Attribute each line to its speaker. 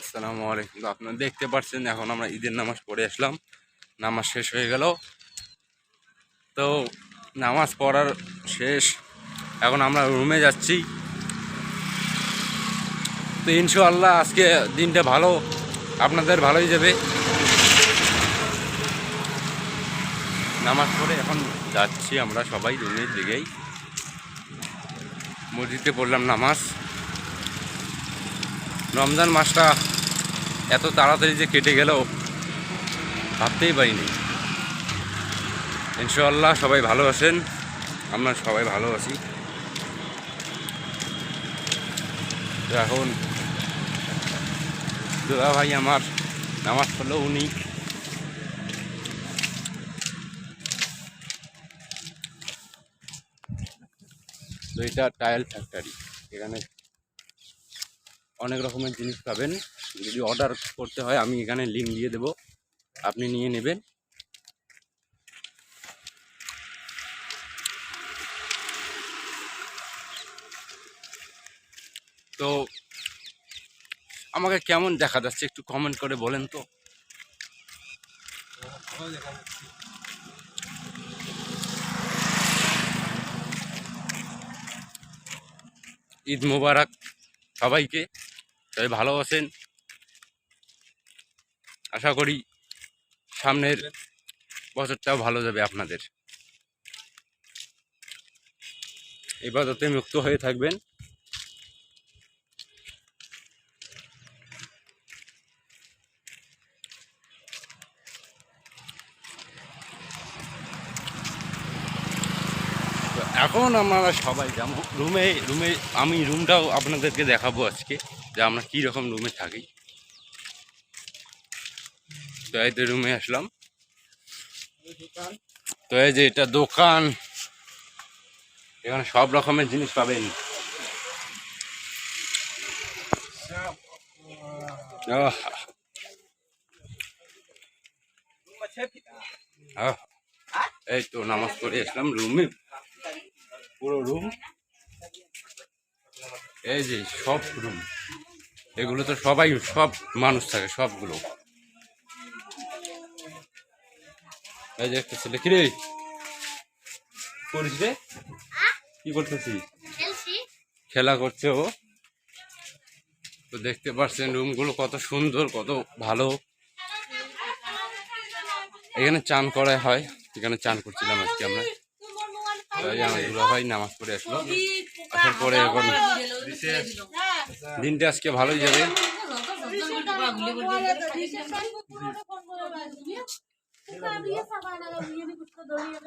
Speaker 1: আসসালামু আলাইকুম। আপনারা দেখতে পাচ্ছেন এখন আমরা ঈদের নামাজ পড়ে আসলাম। নামাজ শেষ হয়ে গেল। তো নামাজ পড়ার শেষ। এখন আমরা রুমে যাচ্ছি। তো ইনশাআল্লাহ আজকে দিনটা ভালো, আপনাদের ভালোই যাবে। নামাজ পড়ে এখন যাচ্ছি আমরা সবাই রুমের দিকেই। মসজিদে পড়লাম নামাজ। রমজান মাসটা এত তাড়াতাড়ি যে কেটে গেল ভাবতেই পারিনি। ইনশাল্লাহ সবাই ভালো আছেন, আমরা সবাই ভালো আছি। এখন দুলা ভাই আমার নামাজ পড়ল, উনি তো এটা টায়াল ফ্যাক্টরি এখানে অনেক রকমের জিনিস পাবেন। যদি অর্ডার করতে হয়, আমি এখানে লিঙ্ক দিয়ে দেবো। আপনি নিয়ে নেবেন। তো আমাকে কেমন দেখা যাচ্ছে একটু কমেন্ট করে বলেন তো। ঈদ মোবারক সবাইকে। সবাই ভালো আছেন। আশা করি সামনের বছরটাও ভালো যাবে আপনাদের। এবাদতে মুক্ত হয়ে থাকবেন। এখন আমরা সবাই যেমন রুমে রুমে আমি রুমটাও আপনাদেরকে দেখাবো আজকে, যে আমরা কী রকম রুমে থাকি। তো এই রুমে আসলাম। তো এই যে এটা দোকান। এখানে সব রকমের জিনিস পাবেন। এই তো নামাজ পড়ে আসলাম রুমে। পুরো রুম এই যে সব রুম এগুলো তো সবাই সব মানুষ থাকে সবগুলো। এই যে একটা ছেলে। কিরে করিস রে? কি করতেছিস?
Speaker 2: খেলছি।
Speaker 1: খেলা করছে ও। তো দেখতে পাচ্ছেন রুমগুলো কত সুন্দর কত ভালো। এখানে চান করা হয়। এখানে চান করছিলাম আজকে আমরা। ভাই নামাজ পড়ে আসলো আসার পরে এখন দিনটা আজকে ভালোই যাবে
Speaker 2: হ্যাঁ